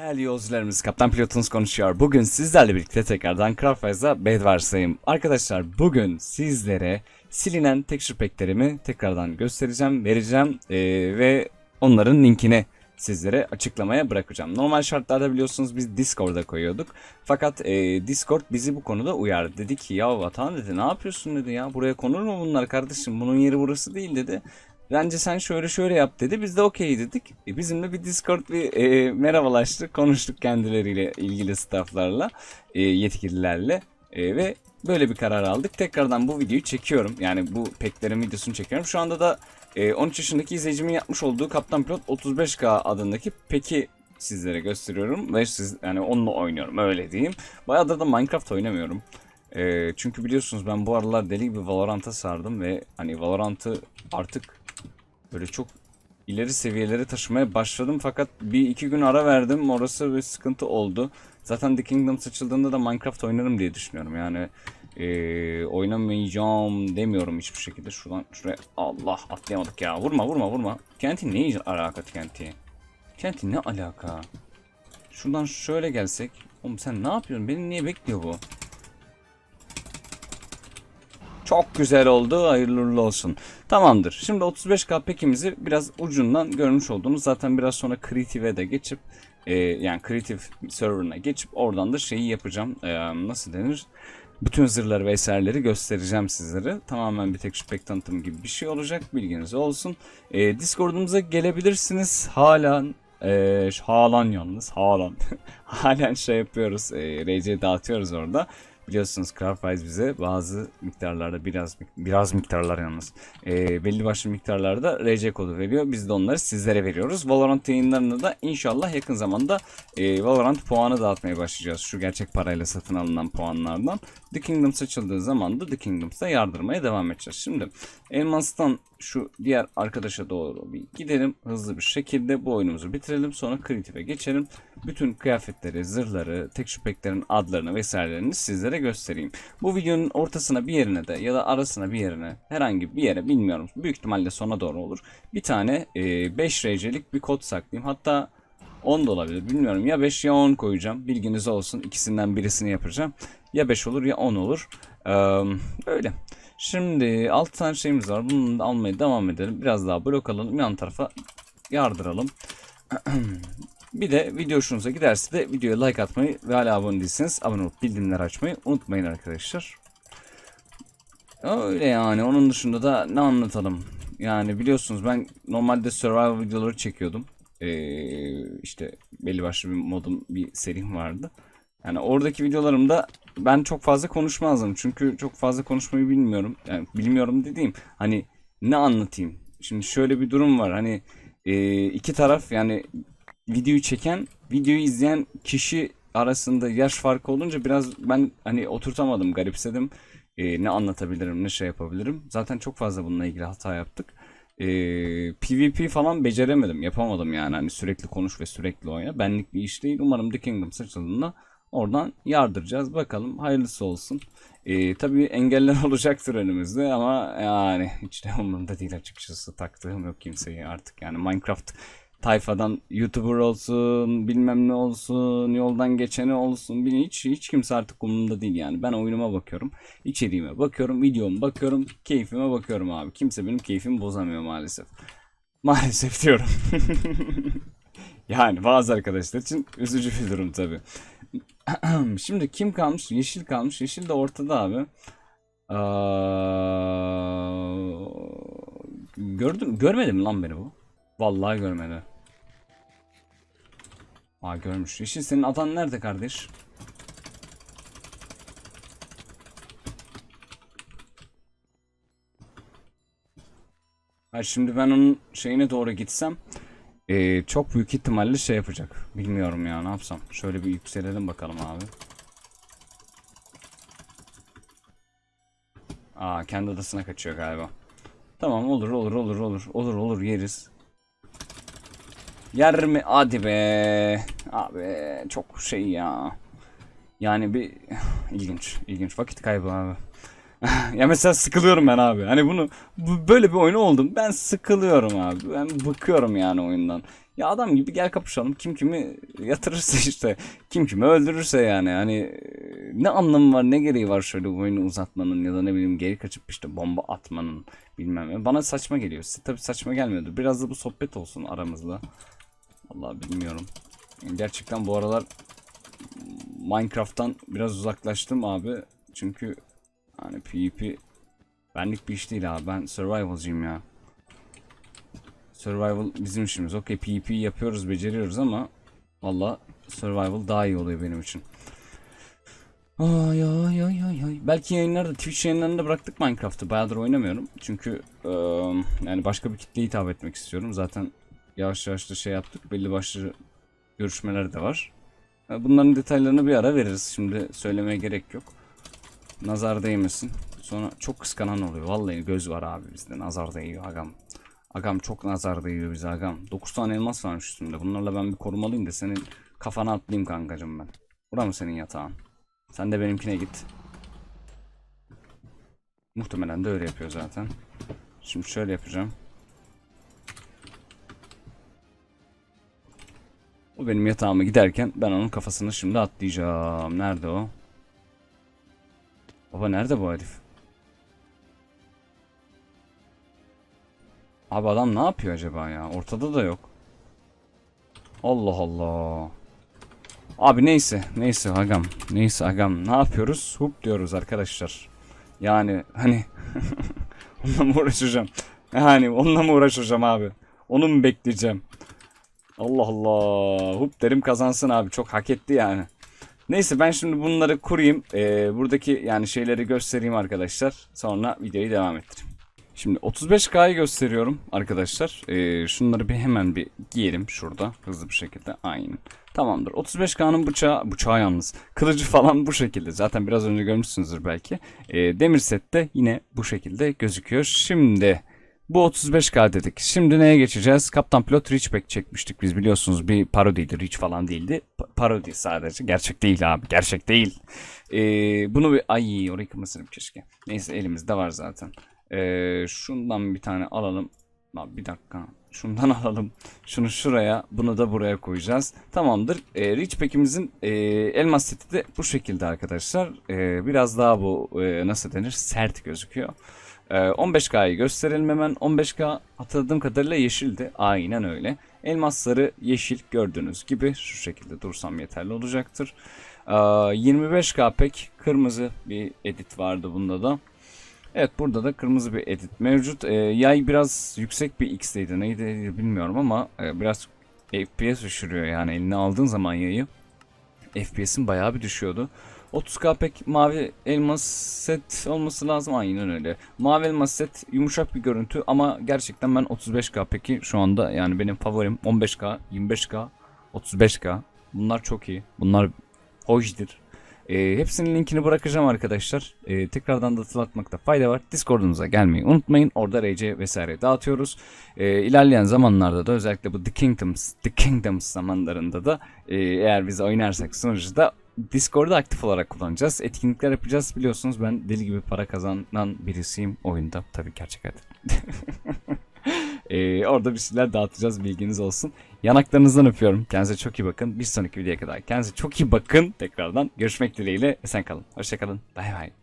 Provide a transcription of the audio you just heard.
Değerli yolcularımız, Kaptan Pilotunuz konuşuyor. Bugün sizlerle birlikte tekrardan Craftwise'a Bedwars'tayım. Arkadaşlar bugün sizlere silinen texture pack'lerimi tekrardan göstereceğim, vereceğim ee, ve onların linkini sizlere açıklamaya bırakacağım. Normal şartlarda biliyorsunuz biz Discord'a koyuyorduk. Fakat ee, Discord bizi bu konuda uyardı. Dedi ki ya Vatan dedi ne yapıyorsun dedi ya buraya konur mu bunlar kardeşim bunun yeri burası değil dedi. Bence sen şöyle şöyle yap dedi. Biz de okey dedik. E, bizimle bir Discord bir e, merhabalaştık. Konuştuk kendileriyle ilgili stafflarla, e, yetkililerle e, ve böyle bir karar aldık. Tekrardan bu videoyu çekiyorum. Yani bu peklerin videosunu çekiyorum. Şu anda da e, 13 yaşındaki izleyicimin yapmış olduğu Kaptan Pilot 35K adındaki peki sizlere gösteriyorum ve siz yani onunla oynuyorum öyle diyeyim. Bayağıdır da Minecraft oynamıyorum. E, çünkü biliyorsunuz ben bu aralar deli gibi Valorant'a sardım ve hani Valorant'ı artık böyle çok ileri seviyelere taşımaya başladım fakat bir iki gün ara verdim. Orası bir sıkıntı oldu. Zaten The Kingdom açıldığında da Minecraft oynarım diye düşünüyorum. Yani eee, oynamayacağım demiyorum hiçbir şekilde. Şuradan şuraya Allah atlayamadık ya. Vurma vurma vurma. Kenti ne alaka Kenti? Kenti ne alaka? Şuradan şöyle gelsek. Oğlum sen ne yapıyorsun? Beni niye bekliyor bu çok güzel oldu. Hayırlı olsun. Tamamdır. Şimdi 35K pekimizi biraz ucundan görmüş oldunuz. Zaten biraz sonra Creative'e de geçip e, yani Creative serverına geçip oradan da şeyi yapacağım. E, nasıl denir? Bütün zırhları ve eserleri göstereceğim sizlere. Tamamen bir tek şu tanıtım gibi bir şey olacak. Bilginiz olsun. E, Discord'umuza gelebilirsiniz. Hala e, halen yalnız halen halen şey yapıyoruz. E, RC dağıtıyoruz orada. Biliyorsunuz Craftwise bize bazı miktarlarda biraz biraz miktarlar yalnız e, belli başlı miktarlarda RC kodu veriyor. Biz de onları sizlere veriyoruz. Valorant yayınlarında da inşallah yakın zamanda e, Valorant puanı dağıtmaya başlayacağız. Şu gerçek parayla satın alınan puanlardan. The Kingdoms açıldığı zaman da The Kingdoms'a yardırmaya devam edeceğiz. Şimdi Elmas'tan şu diğer arkadaşa doğru bir gidelim. Hızlı bir şekilde bu oyunumuzu bitirelim. Sonra Creative'e geçelim. Bütün kıyafetleri, zırhları, tek şüpheklerin adlarını vesairelerini sizlere göstereyim. Bu videonun ortasına bir yerine de ya da arasına bir yerine herhangi bir yere bilmiyorum. Büyük ihtimalle sona doğru olur. Bir tane e, 5 RC'lik bir kod saklayayım. Hatta 10 da olabilir bilmiyorum. Ya 5 ya 10 koyacağım. Bilginiz olsun. İkisinden birisini yapacağım. Ya 5 olur ya 10 olur. Ee, öyle. Şimdi 6 tane şeyimiz var. Bunu da almaya devam edelim. Biraz daha blok alalım. Yan tarafa yardıralım. Bir de video hoşunuza giderse de videoya like atmayı ve hala abone değilseniz abone olup bildirimleri açmayı unutmayın arkadaşlar. Öyle yani. Onun dışında da ne anlatalım? Yani biliyorsunuz ben normalde survival videoları çekiyordum. Ee, işte belli başlı bir modum bir serim vardı. Yani oradaki videolarımda ben çok fazla konuşmazdım. Çünkü çok fazla konuşmayı bilmiyorum. Yani bilmiyorum dediğim hani ne anlatayım? Şimdi şöyle bir durum var. Hani e, iki taraf yani videoyu çeken, videoyu izleyen kişi arasında yaş farkı olunca biraz ben hani oturtamadım, garipsedim. E, ne anlatabilirim, ne şey yapabilirim. Zaten çok fazla bununla ilgili hata yaptık. E, PvP falan beceremedim, yapamadım yani. Hani sürekli konuş ve sürekli oyna. Benlik bir iş değil. Umarım The Kingdom açıldığında oradan yardıracağız. Bakalım hayırlısı olsun. E, tabii engeller olacaktır önümüzde ama yani hiç de umurumda değil açıkçası. Taktığım yok kimseyi artık. Yani Minecraft tayfadan YouTuber olsun, bilmem ne olsun, yoldan geçeni olsun. bil- Hiç, hiç kimse artık umurumda değil yani. Ben oyunuma bakıyorum, içeriğime bakıyorum, videoma bakıyorum, keyfime bakıyorum abi. Kimse benim keyfimi bozamıyor maalesef. Maalesef diyorum. yani bazı arkadaşlar için üzücü bir durum tabii. Şimdi kim kalmış? Yeşil kalmış. Yeşil de ortada abi. Aa, gördün, görmedi lan beni bu? Vallahi görmedi. Aa görmüş. Yeşil senin atan nerede kardeş? Ha şimdi ben onun şeyine doğru gitsem eee, çok büyük ihtimalle şey yapacak. Bilmiyorum ya ne yapsam. Şöyle bir yükselelim bakalım abi. Aa kendi odasına kaçıyor galiba. Tamam olur olur olur olur. Olur olur yeriz. Yer mi? Hadi be. Abi çok şey ya. Yani bir ilginç, ilginç vakit kaybı abi. ya mesela sıkılıyorum ben abi. Hani bunu bu, böyle bir oyun oldum. Ben sıkılıyorum abi. Ben bıkıyorum yani oyundan. Ya adam gibi gel kapışalım. Kim kimi yatırırsa işte. Kim kimi öldürürse yani. Hani e, ne anlamı var ne gereği var şöyle oyunu uzatmanın ya da ne bileyim geri kaçıp işte bomba atmanın bilmem ne. Bana saçma geliyor. Size tabii saçma gelmiyordur. Biraz da bu sohbet olsun aramızda. Vallahi bilmiyorum. Gerçekten bu aralar Minecraft'tan biraz uzaklaştım abi. Çünkü hani PvP benlik bir iş değil abi. Ben survival'cıyım ya. Survival bizim işimiz. Okey PvP yapıyoruz, beceriyoruz ama valla survival daha iyi oluyor benim için. Ay ay ay ay ay. Belki yayınlarda Twitch yayınlarında bıraktık Minecraft'ı. Bayağıdır oynamıyorum. Çünkü eee, yani başka bir kitleye hitap etmek istiyorum. Zaten yavaş yavaş da şey yaptık. Belli başlı görüşmeler de var. E, Bunların detaylarını bir ara veririz. Şimdi söylemeye gerek yok. Nazar değmesin. Sonra çok kıskanan oluyor. Vallahi göz var abi bizde. Nazar değiyor agam. Agam çok nazar değiyor bize agam. 9 tane elmas varmış üstümde. Bunlarla ben bir korumalıyım da senin kafana atlayayım kankacım ben. Bura mı senin yatağın? Sen de benimkine git. Muhtemelen de öyle yapıyor zaten. Şimdi şöyle yapacağım. O benim yatağıma giderken ben onun kafasını şimdi atlayacağım. Nerede o? Baba nerede bu herif? Abi adam ne yapıyor acaba ya? Ortada da yok. Allah Allah. Abi neyse. Neyse agam. Neyse agam. Ne yapıyoruz? Hup diyoruz arkadaşlar. Yani hani onunla mı uğraşacağım? Yani onunla mı uğraşacağım abi? Onu mu bekleyeceğim? Allah Allah. Hup derim kazansın abi. Çok hak etti yani. Neyse ben şimdi bunları kurayım. Ee, buradaki yani şeyleri göstereyim arkadaşlar. Sonra videoyu devam ettireyim. Şimdi 35K'yı gösteriyorum arkadaşlar. Ee, şunları bir hemen bir giyelim şurada hızlı bir şekilde. Aynen. Tamamdır. 35K'nın bıçağı, bıçağı yalnız. Kılıcı falan bu şekilde. Zaten biraz önce görmüşsünüzdür belki. Ee, demir set de yine bu şekilde gözüküyor. Şimdi bu 35K dedik. Şimdi neye geçeceğiz? Kaptan Pilot Reachback çekmiştik biz biliyorsunuz. Bir parodiydi. Reach falan değildi. Pa- parodi sadece. Gerçek değil abi. Gerçek değil. Ee, bunu bir... Ay orayı kırmasın keşke. Neyse elimizde var zaten. Ee, şundan bir tane alalım. Abi bir dakika. Şundan alalım. Şunu şuraya. Bunu da buraya koyacağız. Tamamdır. Ee, Reachback'imizin e, elmas seti de bu şekilde arkadaşlar. Ee, biraz daha bu e, nasıl denir? Sert gözüküyor. Ee, 15K'yı gösterelim hemen. 15K hatırladığım kadarıyla yeşildi. Aynen öyle. Elmasları yeşil gördüğünüz gibi şu şekilde dursam yeterli olacaktır. Ee, 25K pek kırmızı bir edit vardı bunda da. Evet burada da kırmızı bir edit mevcut. Ee, yay biraz yüksek bir X'teydi neydi bilmiyorum ama e, biraz FPS düşürüyor yani eline aldığın zaman yayı. FPS'in bayağı bir düşüyordu. 30k pek mavi elmas set olması lazım aynen öyle. Mavi elmas set yumuşak bir görüntü ama gerçekten ben 35k peki şu anda yani benim favorim 15k, 25k, 35k. Bunlar çok iyi. Bunlar hoşdur. Ee, hepsinin linkini bırakacağım arkadaşlar. Ee, tekrardan da hatırlatmakta fayda var. Discord'umuza gelmeyi unutmayın. Orada RC vesaire dağıtıyoruz. Ee, ilerleyen zamanlarda da özellikle bu The Kingdoms, The Kingdoms zamanlarında da e, eğer biz oynarsak sunucuda Discord'u aktif olarak kullanacağız. Etkinlikler yapacağız. Biliyorsunuz ben deli gibi para kazanan birisiyim oyunda. Tabii gerçek hayat. Ee, orada bir şeyler dağıtacağız bilginiz olsun. Yanaklarınızdan öpüyorum. Kendinize çok iyi bakın. Bir sonraki videoya kadar kendinize çok iyi bakın. Tekrardan görüşmek dileğiyle. Esen kalın. Hoşçakalın. Bay bay.